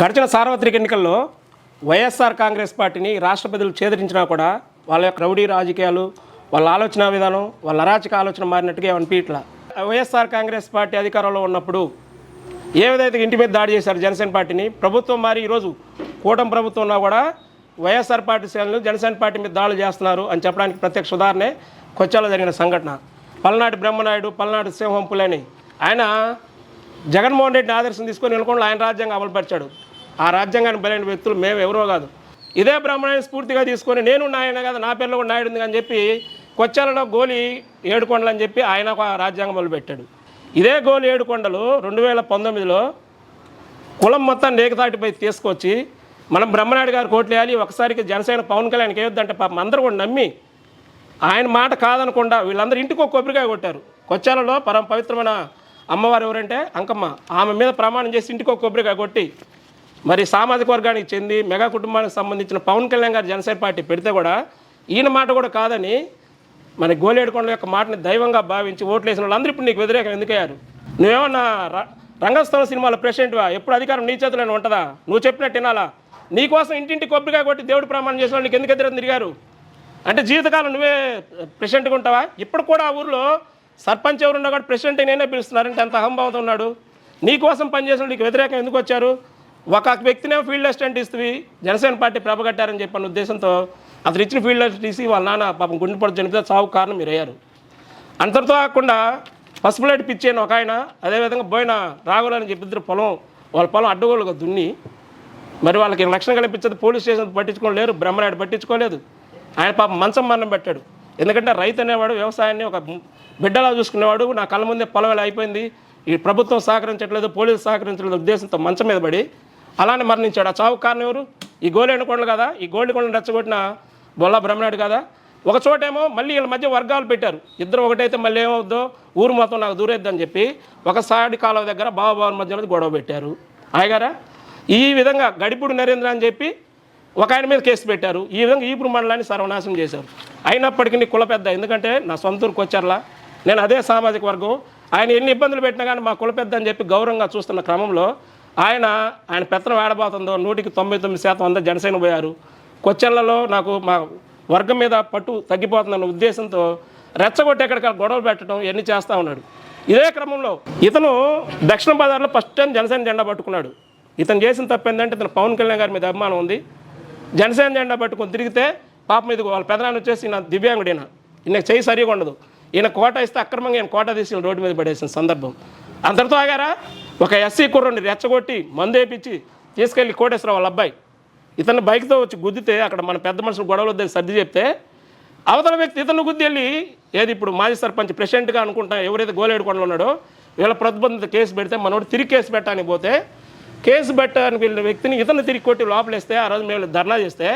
గడిచిన సార్వత్రిక ఎన్నికల్లో వైఎస్ఆర్ కాంగ్రెస్ పార్టీని రాష్ట్ర ప్రజలు చేదరించినా కూడా వాళ్ళ యొక్క రౌడీ రాజకీయాలు వాళ్ళ ఆలోచన విధానం వాళ్ళ అరాచక ఆలోచన మారినట్టుగా అనిపించట్లా. వైఎస్ఆర్ కాంగ్రెస్ పార్టీ అధికారంలో ఉన్నప్పుడు ఏ విధంగా ఇంటి మీద దాడి చేశారు జనసేన పార్టీని ప్రభుత్వం మారి ఈరోజు కూటమి ప్రభుత్వం ఉన్నా కూడా వైఎస్ఆర్ పార్టీ శ్రేణులు జనసేన పార్టీ మీద దాడులు చేస్తున్నారు అని చెప్పడానికి ప్రత్యక్ష ఉదాహరణే కొచ్చాలో జరిగిన సంఘటన. పల్నాటి బ్రహ్మనాయుడు పల్నాటి సింహం పులని. ఆయన జగన్మోహన్ రెడ్డిని ఆదర్శం తీసుకొని నెలకొండలో ఆయన రాజ్యాంగం అమలుపరిచాడు. ఆ రాజ్యాంగాన్ని బలైన వ్యక్తులు మేము ఎవరో కాదు. ఇదే బ్రాహ్మణాన్ని స్ఫూర్తిగా తీసుకొని నేను నాయన కదా నా పేరులో కూడా నాయుడు ఉంది అని చెప్పి కొచ్చాలలో గోలి ఏడుకొండలు అని చెప్పి ఆయన ఒక రాజ్యాంగం మొదలుపెట్టాడు. ఇదే గోలి ఏడుకొండలు రెండు వేల పంతొమ్మిదిలో కులం మొత్తం ఏకతాటిపై తీసుకొచ్చి మనం బ్రహ్మనాయుడు గారు కోట్లు వేయాలి ఒకసారికి జనసేన పవన్ కళ్యాణ్కి వేయొద్దంటే పాపం అందరూ కూడా నమ్మి ఆయన మాట కాదనకుండా వీళ్ళందరూ ఇంటికి ఒక కొబ్బరికాయ కొట్టారు. కొచ్చాలలో పరమ పవిత్రమైన అమ్మవారు ఎవరంటే అంకమ్మ. ఆమె మీద ప్రమాణం చేసి ఇంటికి ఒక కొబ్బరికాయ కొట్టి మరి సామాజిక వర్గానికి చెంది మెగా కుటుంబానికి సంబంధించిన పవన్ కళ్యాణ్ గారు జనసేన పార్టీ పెడితే కూడా ఈయన మాట కూడా కాదని మన గోలేడుకొండ యొక్క మాటని దైవంగా భావించి ఓట్లు వేసిన వాళ్ళందరూ ఇప్పుడు నీకు వ్యతిరేకం ఎందుకయ్యారు? నువ్వేమన్నా ర- రంగస్థలం సినిమాలో ప్రెసిడెంట్వా ఎప్పుడు అధికారం నీ చేతిలోనే ఉంటుందా? నువ్వు చెప్పినట్టు వినాలా? నీకోసం ఇంటింటి కొబ్బరిగా కొట్టి దేవుడు ప్రమాణం చేసిన వాళ్ళు నీకు ఎందుకు ఎదురు తిరిగారు? అంటే జీవితకాలం నువ్వే ప్రెసిడెంట్గా ఉంటావా? ఇప్పుడు కూడా ఆ ఊర్లో సర్పంచ్ ఎవరున్నా కూడా ప్రెసిడెంట్ నేనే పిలుస్తున్నారంటే అంత అహంభావంతో ఉన్నాడు. నీకోసం పనిచేసిన నీకు వ్యతిరేకం ఎందుకు వచ్చారు? ఒక వ్యక్తినే ఫీల్డ్ అసిస్టెంట్ ఇస్తుంది జనసేన పార్టీ ప్రభగట్టారని చెప్పిన ఉద్దేశంతో అతను ఇచ్చిన ఫీల్డ్ అసిస్టెంట్ తీసి వాళ్ళ నాన్న పాపం గుండెపడి చనిపోతే సాగు కారణం మీరు అయ్యారు అంతటితో కాకుండా పసుపు లైట్ పిచ్చాను ఒక ఆయన అదేవిధంగా పోయిన రాఘులు అని చెప్పి ఇద్దరు పొలం వాళ్ళ పొలం అడ్డగోలుగా దున్ని మరి వాళ్ళకి రక్షణ కల్పించదు పోలీస్ స్టేషన్ పట్టించుకోలేరు బ్రహ్మనాయుడు పట్టించుకోలేదు. ఆయన పాపం మంచం మరణం పెట్టాడు. ఎందుకంటే రైతు అనేవాడు వ్యవసాయాన్ని ఒక బిడ్డలా చూసుకునేవాడు నా కళ్ళ ముందే పొలం ఇలా అయిపోయింది ఈ ప్రభుత్వం సహకరించట్లేదు పోలీసు సహకరించలేదు ఉద్దేశంతో మంచం మీద పడి అలానే మరణించాడు. ఆ చావు కారణం ఎవరు? ఈ గోలేడు కొండలు కదా? ఈ గోల్డ్ కొండలు రెచ్చగొట్టిన బొల్ల బ్రహ్మనాయుడు కదా? ఒక చోటేమో మళ్ళీ వీళ్ళ మధ్య వర్గాలు పెట్టారు. ఇద్దరు ఒకటైతే మళ్ళీ ఏమవుద్దో? ఊరు మొత్తం నాకు దూరేద్దని చెప్పి ఒక సాడి కాలువ దగ్గర బాబాబాబు మధ్యలో గొడవ పెట్టారు. ఆయగారా ఈ విధంగా గడిపుడు నరేంద్ర అని చెప్పి ఒక ఆయన మీద కేసు పెట్టారు. ఈ విధంగా ఈపురు మండలాన్ని సర్వనాశనం చేశారు. అయినప్పటికీ నీ కుల పెద్ద ఎందుకంటే నా సొంత ఊరికి వచ్చారులా? నేను అదే సామాజిక వర్గం. ఆయన ఎన్ని ఇబ్బందులు పెట్టినా కానీ మా కుల పెద్ద అని చెప్పి గౌరవంగా చూస్తున్న క్రమంలో ఆయన ఆయన పెత్తనం ఏడబోతుందో నూటికి తొంభై తొమ్మిది శాతం అంతా జనసేన పోయారు. కొచ్చెళ్ళలో నాకు మా వర్గం మీద పట్టు తగ్గిపోతుందన్న ఉద్దేశంతో రెచ్చగొట్టి ఎక్కడికి గొడవలు పెట్టడం ఇవన్నీ చేస్తూ ఉన్నాడు. ఇదే క్రమంలో ఇతను దక్షిణ బజార్లో ఫస్ట్ టైం జనసేన జెండా పట్టుకున్నాడు. ఇతను చేసిన తప్పు ఏంటంటే ఇతను పవన్ కళ్యాణ్ గారి మీద అభిమానం ఉంది. జనసేన జెండా పట్టుకొని తిరిగితే పాపం ఇది వాళ్ళ పెదనాన్న వచ్చేసి నా దివ్యాంగుడు ఈయన. ఈయన సరిగా ఉండదు. ఈయన కోట ఇస్తే అక్రమంగా ఈయన కోట తీసి రోడ్డు మీద పడేసిన సందర్భం. అందరితో ఆగారా? ఒక ఎస్సీ కుర్రుని రెచ్చగొట్టి మందేపించి తీసుకెళ్ళి కోటేశ్వర వాళ్ళ అబ్బాయి. ఇతను బైక్తో వచ్చి గుద్దితే అక్కడ మన పెద్ద మనుషులు గొడవలు వద్దని సర్ది చెప్తే అవతల వ్యక్తి ఇతను గుద్ది వెళ్ళి ఏది ఇప్పుడు మాజీ సర్పంచ్ ప్రెసిడెంట్గా అనుకుంటా ఎవరైతే గోలేడుకొండలో ఉన్నాడో వీళ్ళ ప్రతిబంధిత కేసు పెడితే మనోడు తిరిగి కేసు పెట్టడానికి పోతే కేసు పెట్టడానికి వెళ్ళిన వ్యక్తిని ఇతను తిరిగి కొట్టి లోపలేస్తే ఆ రోజు మేము ధర్నా చేస్తే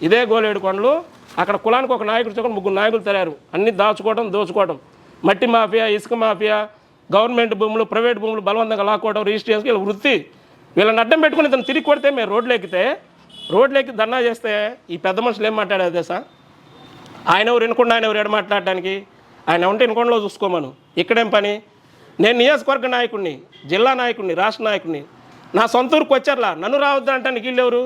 ఇదే గోలేడుకొండలు అక్కడ కులానికి ఒక నాయకుడు చొక్కన ముగ్గురు నాయకులు తెరారు అన్ని దాచుకోవడం దోచుకోవడం మట్టి మాఫియా ఇసుక మాఫియా గవర్నమెంట్ భూములు ప్రైవేట్ భూములు బలవంతంగా లాక్కోవడం రిజిస్ట్రేషన్ వీళ్ళ వృత్తి. వీళ్ళని అడ్డం పెట్టుకుని ఇతను తిరిగి కొడితే మేము రోడ్లు ఎక్కితే రోడ్లు ఎక్కి ధర్నా చేస్తే ఈ పెద్ద మనుషులు ఏం మాట్లాడారు తెలుసా? ఆయన ఎవరు వినకుండా ఆయన ఎవరు ఎడ మాట్లాడడానికి ఆయన ఉంటే వినకుండా చూసుకోమను. ఇక్కడేం పని? నేను నియోజకవర్గ నాయకుడిని జిల్లా నాయకుడిని రాష్ట్ర నాయకుడిని. నా సొంత ఊరికి వచ్చారులా? నన్ను రావద్దు అంటానికి వీళ్ళు ఎవరు?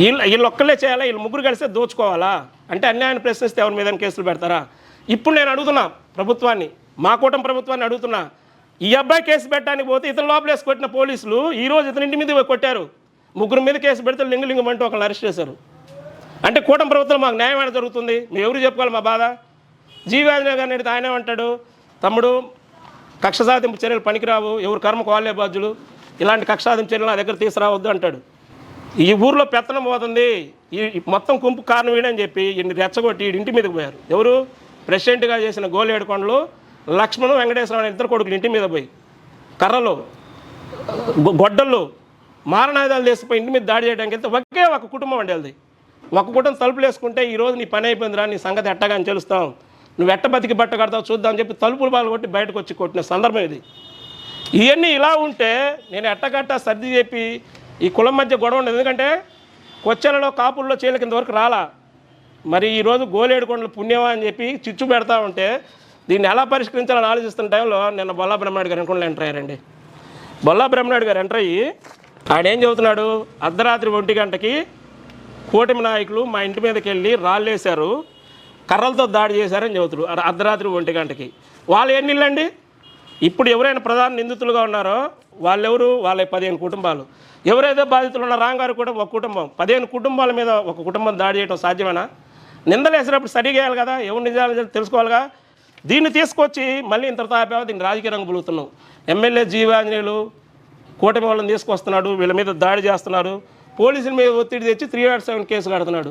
వీళ్ళు వీళ్ళు ఒక్కళ్ళే చేయాలా? వీళ్ళు ముగ్గురు కలిస్తే దోచుకోవాలా? అంటే అన్యాయాన్ని ప్రశ్నిస్తే ఎవరి మీద కేసులు పెడతారా? ఇప్పుడు నేను అడుగుతున్నా ప్రభుత్వాన్ని మా కూటమి ప్రభుత్వాన్ని అడుగుతున్నా. ఈ అబ్బాయి కేసు పెట్టడానికి పోతే ఇతను లోపలేసి కొట్టిన పోలీసులు ఈరోజు ఇతని ఇంటి మీద కొట్టారు. ముగ్గురు మీద కేసు పెడితే లింగు లింగం అంటూ ఒకళ్ళు అరెస్ట్ చేశారు. అంటే కూటమి ప్రభుత్వం మాకు న్యాయం ఏమైనా జరుగుతుంది? మేము ఎవరు చెప్పుకోవాలి మా బాధ? జీవాంజనేయ గారిని అడిగితే ఆయన ఏమంటాడు తమ్ముడు కక్ష సాధింపు చర్యలు పనికిరావు ఎవరు కర్మకు వాళ్ళే బాధ్యులు ఇలాంటి కక్ష సాధింపు చర్యలు నా దగ్గర తీసుకురావద్దు అంటాడు. ఈ ఊర్లో పెత్తనం పోతుంది. ఈ మొత్తం కుంపు కారణం వీడని చెప్పి ఇన్ని రెచ్చగొట్టి ఈడి ఇంటి మీదకి పోయారు. ఎవరు? ప్రెసిడెంట్గా చేసిన గోలేడుకొండలు లక్ష్మణు వెంకటేశ్వరరావు ఇద్దరు కొడుకులు ఇంటి మీద పోయి కర్రలు గొడ్డళ్ళు మారణాయుధాలు తీసుకుపోయి ఇంటి మీద దాడి చేయడానికి వెళ్తే ఒకే ఒక కుటుంబం అండి వాళ్ళది. ఒక కుటుంబం తలుపులు వేసుకుంటే ఈరోజు నీ పని అయిపోయిందిరా నీ సంగతి ఎట్టగా అని తెలుస్తాం. నువ్వు ఎట్ట బతికి బట్ట కడతావు చూద్దామని చెప్పి తలుపులు బాలు కొట్టి బయటకు వచ్చి కొట్టిన సందర్భం ఇది. ఇవన్నీ ఇలా ఉంటే నేను ఎట్టగట్ట సర్ది చెప్పి ఈ కులం మధ్య గొడవ ఉండదు. ఎందుకంటే కొచ్చెలలో కాపుల్లో చీల కింద వరకు రాలా. మరి ఈరోజు గోలేడుకొండలు పుణ్యమా అని చెప్పి చిచ్చు పెడతా ఉంటే దీన్ని ఎలా పరిష్కరించాలని ఆలోచిస్తున్న టైంలో నిన్న బొల్లా బ్రహ్మనాయుడు గారు అనుకుండా ఎంటర్ అయ్యారండి. బొల్లా బ్రహ్మనాయుడు గారు ఎంటర్ అయ్యి ఆయన ఏం చెబుతున్నాడు అర్ధరాత్రి ఒంటి గంటకి కూటమి నాయకులు మా ఇంటి మీదకి వెళ్ళి రాళ్ళేశారు. కర్రలతో దాడి చేశారని చెబుతారు అర్ధరాత్రి ఒంటి గంటకి. వాళ్ళు ఎన్ని ఇళ్ళండి ఇప్పుడు ఎవరైనా ప్రధాన నిందితులుగా ఉన్నారో వాళ్ళెవరు? వాళ్ళ పదిహేను కుటుంబాలు. ఎవరైతే బాధితులు ఉన్నారో రాంగారు కూడా ఒక కుటుంబం. పదిహేను కుటుంబాల మీద ఒక కుటుంబం దాడి చేయడం సాధ్యమేనా? నిందలు వేసినప్పుడు సరిగా కదా? ఎవరు నిజాలు తెలుసుకోవాలిగా? దీన్ని తీసుకొచ్చి మళ్ళీ ఇంత తాపావు దీన్ని రాజకీయ రంగు బులుగుతున్నాం ఎమ్మెల్యే జీవాంజనేయులు కూటమి వాళ్ళని తీసుకొస్తున్నాడు వీళ్ళ మీద దాడి చేస్తున్నారు. పోలీసుల మీద ఒత్తిడి తెచ్చి త్రీ నాట్ సెవెన్ కేసు కడుతున్నాడు.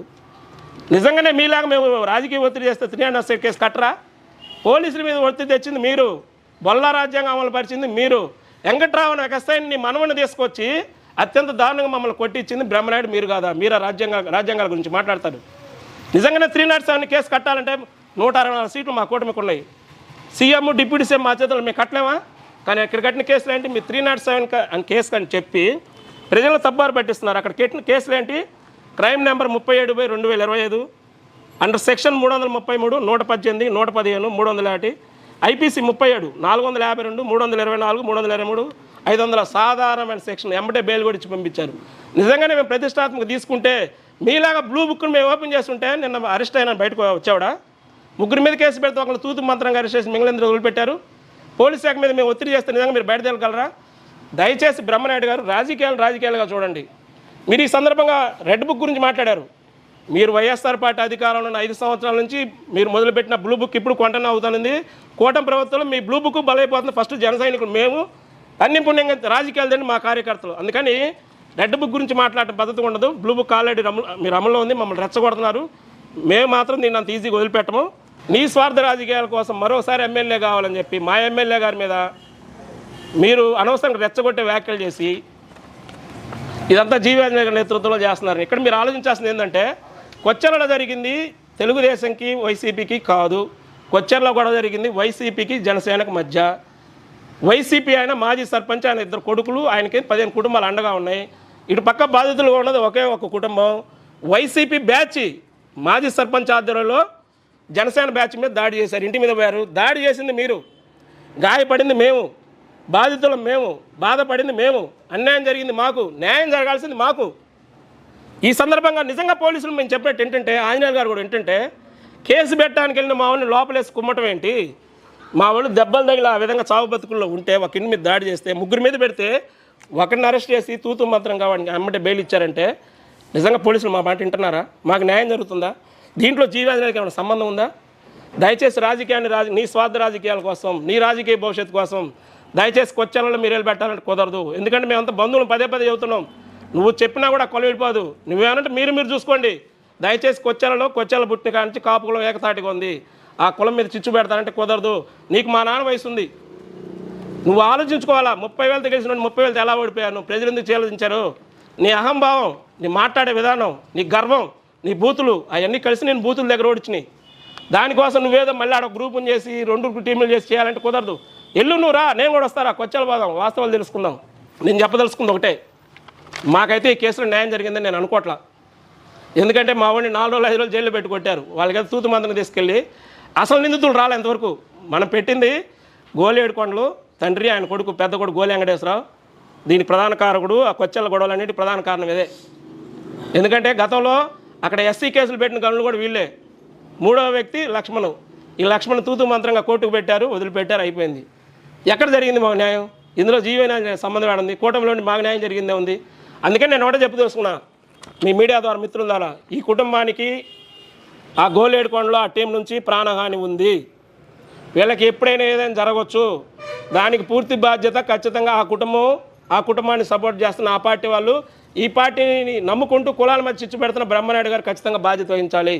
నిజంగానే మీలాగా మేము రాజకీయ ఒత్తిడి చేస్తే త్రీ నాట్ సెవెన్ కేసు కట్టరా? పోలీసుల మీద ఒత్తిడి తెచ్చింది మీరు. బొల్ల రాజ్యాంగం అమలు పరిచింది మీరు. వెంకట్రావు ఎకస్థాయిని మనవని తీసుకొచ్చి అత్యంత దారుణంగా మమ్మల్ని కొట్టించింది బ్రహ్మనాయుడు మీరు కాదా? మీరా రాజ్యాంగ రాజ్యాంగాల గురించి మాట్లాడతారు. నిజంగానే త్రీ నాట్ సెవెన్ కేసు కట్టాలంటే నూట అరవై నాలుగు సీట్లు మా కూటమికి ఉన్నాయి. సీఎం డిప్యూటీ సీఎం మా చేతుల్లో మేము కట్టలేమా? కానీ అక్కడ కట్టిన కేసులు ఏంటి? మీ త్రీ నాట్ సెవెన్ అని కేసు అని చెప్పి ప్రజలను తప్పారు పట్టిస్తున్నారు. అక్కడ కట్టిన కేసులు ఏంటి? క్రైమ్ నెంబర్ ముప్పై ఏడు బై రెండు వేల ఇరవై ఐదు అండర్ సెక్షన్ మూడు వందల ముప్పై మూడు నూట పద్దెనిమిది నూట పదిహేను మూడు వందల ఒకటి ఐపీసీ ముప్పై ఏడు నాలుగు వందల యాభై రెండు మూడు వందల ఇరవై నాలుగు మూడు వందల ఇరవై మూడు ఐదు వందల సాధారణమైన సెక్షన్ ఎంబటే బెయిల్ కూడా ఇచ్చి పంపించారు. నిజంగానే మేము ప్రతిష్టాత్మక తీసుకుంటే మీలాగా బ్లూ బుక్ను మేము ఓపెన్ చేస్తుంటే నిన్న అరెస్ట్ అయినా బయటకు వచ్చావుడా? ముగ్గురు మీద కేసు పెడితే ఒకళ్ళు తూతు మంత్రంగా అరెస్ట్ చేసి మిగిలిన వదిలిపెట్టారు. పోలీస్ శాఖ మీద మేము ఒత్తిడి చేస్తే నిజంగా మీరు బయట తేలగలరా దయచేసి బ్రహ్మనాయుడు గారు రాజకీయాలు రాజకీయాలుగా చూడండి. మీరు ఈ సందర్భంగా రెడ్ బుక్ గురించి మాట్లాడారు. మీరు వైఎస్ఆర్ పార్టీ అధికారంలో ఉన్న ఐదు సంవత్సరాల నుంచి మీరు మొదలుపెట్టిన బ్లూ బుక్ ఇప్పుడు కొంటన అవుతుంది. కూటమి ప్రభుత్వంలో మీ బ్లూ బుక్ బలైపోతుంది. ఫస్ట్ జన సైనికులు మేము అన్ని పుణ్యంగా రాజకీయాలు తిండి మా కార్యకర్తలు. అందుకని రెడ్ బుక్ గురించి మాట్లాడే పద్ధతి ఉండదు. బ్లూ బుక్ ఆల్రెడీ రమ మీరు అమల్లో ఉంది. మమ్మల్ని రెచ్చగొడుతున్నారు. మేము మాత్రం దీన్ని అంత ఈజీగా వదిలిపెట్టము. నీ స్వార్థ రాజకీయాల కోసం మరోసారి ఎమ్మెల్యే కావాలని చెప్పి మా ఎమ్మెల్యే గారి మీద మీరు అనవసరంగా రెచ్చగొట్టే వ్యాఖ్యలు చేసి ఇదంతా జీవాంజనేయ గారి నేతృత్వంలో చేస్తున్నారు. ఇక్కడ మీరు ఆలోచించాల్సింది ఏంటంటే కొచ్చెరలో జరిగింది తెలుగుదేశంకి వైసీపీకి కాదు. కొచ్చెరలో గొడవ జరిగింది వైసీపీకి జనసేనకు మధ్య. వైసీపీ ఆయన మాజీ సర్పంచ్ ఆయన ఇద్దరు కొడుకులు ఆయనకి పదిహేను కుటుంబాలు అండగా ఉన్నాయి. ఇటు పక్క బాధితులు ఉన్నది ఒకే ఒక కుటుంబం. వైసీపీ బ్యాచ్ మాజీ సర్పంచ్ ఆధ్వర్యంలో జనసేన బ్యాచ్ మీద దాడి చేశారు. ఇంటి మీద పోయారు. దాడి చేసింది మీరు. గాయపడింది మేము. బాధితులం మేము. బాధపడింది మేము. అన్యాయం జరిగింది మాకు. న్యాయం జరగాల్సింది మాకు. ఈ సందర్భంగా నిజంగా పోలీసులు మేము చెప్పినట్టు ఏంటంటే ఆంజనేయులు గారు కూడా ఏంటంటే కేసు పెట్టడానికి వెళ్ళిన మా వాళ్ళని లోపలేసి కుమ్మటం ఏంటి? మా వాళ్ళు దెబ్బలు తగిలి ఆ విధంగా చావు బతుకుల్లో ఉంటే ఒక ఇంటి మీద దాడి చేస్తే ముగ్గురు మీద పెడితే ఒకరిని అరెస్ట్ చేసి తూతు మాత్రం కావడానికి అమ్మటే బెయిల్ ఇచ్చారంటే నిజంగా పోలీసులు మా మాట వింటున్నారా? మాకు న్యాయం జరుగుతుందా? దీంట్లో జీవాజనానికి ఏమైనా సంబంధం ఉందా? దయచేసి రాజకీయాన్ని రాజ నీ స్వార్థ రాజకీయాల కోసం నీ రాజకీయ భవిష్యత్తు కోసం దయచేసి కొచ్చాలలో మీరు వెళ్ళి పెట్టాలంటే కుదరదు. ఎందుకంటే మేమంతా బంధువులు పదే పదే చెబుతున్నాం. నువ్వు చెప్పినా కూడా కొలవిడిపోదు. నువ్వేమంటే మీరు మీరు చూసుకోండి. దయచేసి కొచ్చాలలో కొచ్చాల పుట్టిన కాడ నుంచి కాపు కులం ఏకతాటిగా ఉంది. ఆ కులం మీద చిచ్చు పెడతానంటే కుదరదు. నీకు మా నాన్న వయసు ఉంది. నువ్వు ఆలోచించుకోవాలా? ముప్పై వేలతో గెలిచిన ముప్పై వేలతో ఎలా ఓడిపోయాను ప్రజలు ఎందుకు చేలదించారు? నీ అహంభావం నీ మాట్లాడే విధానం నీ గర్వం నీ బూతులు అవన్నీ కలిసి నేను బూతుల దగ్గర ఓడించినాయి దానికోసం నువ్వేదో మళ్ళీ ఆడ గ్రూపుని చేసి రెండు టీంలు చేసి చేయాలంటే కుదరదు. ఎల్లు నువ్వు రా నేను కూడా వస్తారా? కొచ్చల పోదాం వాస్తవాలు తెలుసుకుందాం. నేను చెప్పదలుచుకుంది ఒకటే. మాకైతే ఈ కేసులో న్యాయం జరిగిందని నేను అనుకోవట్లా ఎందుకంటే మా వాడిని నాలుగు రోజులు ఐదు రోజులు జైల్లో పెట్టి కొట్టారు. వాళ్ళకైతే తూతు మందుని తీసుకెళ్ళి అసలు నిందితులు రాలే ఇంతవరకు. మనం పెట్టింది గోలేడు కొండలు తండ్రి ఆయన కొడుకు పెద్ద కొడుకు గోలి వెంకటేశ్వరరావు. దీని ప్రధాన కారకుడు ఆ కొచ్చెల గొడవలన్నిటి ప్రధాన కారణం ఇదే. ఎందుకంటే గతంలో అక్కడ ఎస్సీ కేసులు పెట్టిన గనులు కూడా వీళ్ళే. మూడవ వ్యక్తి లక్ష్మణ్. ఈ లక్ష్మణ్ తూతు మంత్రంగా కోర్టుకు పెట్టారు వదిలిపెట్టారు అయిపోయింది. ఎక్కడ జరిగింది మాకు న్యాయం? ఇందులో జీవన సంబంధం ఆడింది కూటమిలోని మాకు న్యాయం జరిగిందే ఉంది? అందుకని నేను ఒకటే చెప్పు తెలుసుకున్నా. మీ మీడియా ద్వారా మిత్రుల ద్వారా ఈ కుటుంబానికి ఆ గోలేడుకొండలో ఆ టీం నుంచి ప్రాణహాని ఉంది. వీళ్ళకి ఎప్పుడైనా ఏదైనా జరగవచ్చు దానికి పూర్తి బాధ్యత ఖచ్చితంగా ఆ కుటుంబం ఆ కుటుంబాన్ని సపోర్ట్ చేస్తున్న ఆ పార్టీ వాళ్ళు ఈ పార్టీని నమ్ముకుంటూ కులాల మధ్య చిచ్చు పెడుతున్న బ్రహ్మనాయుడు గారు ఖచ్చితంగా బాధ్యత వహించాలి.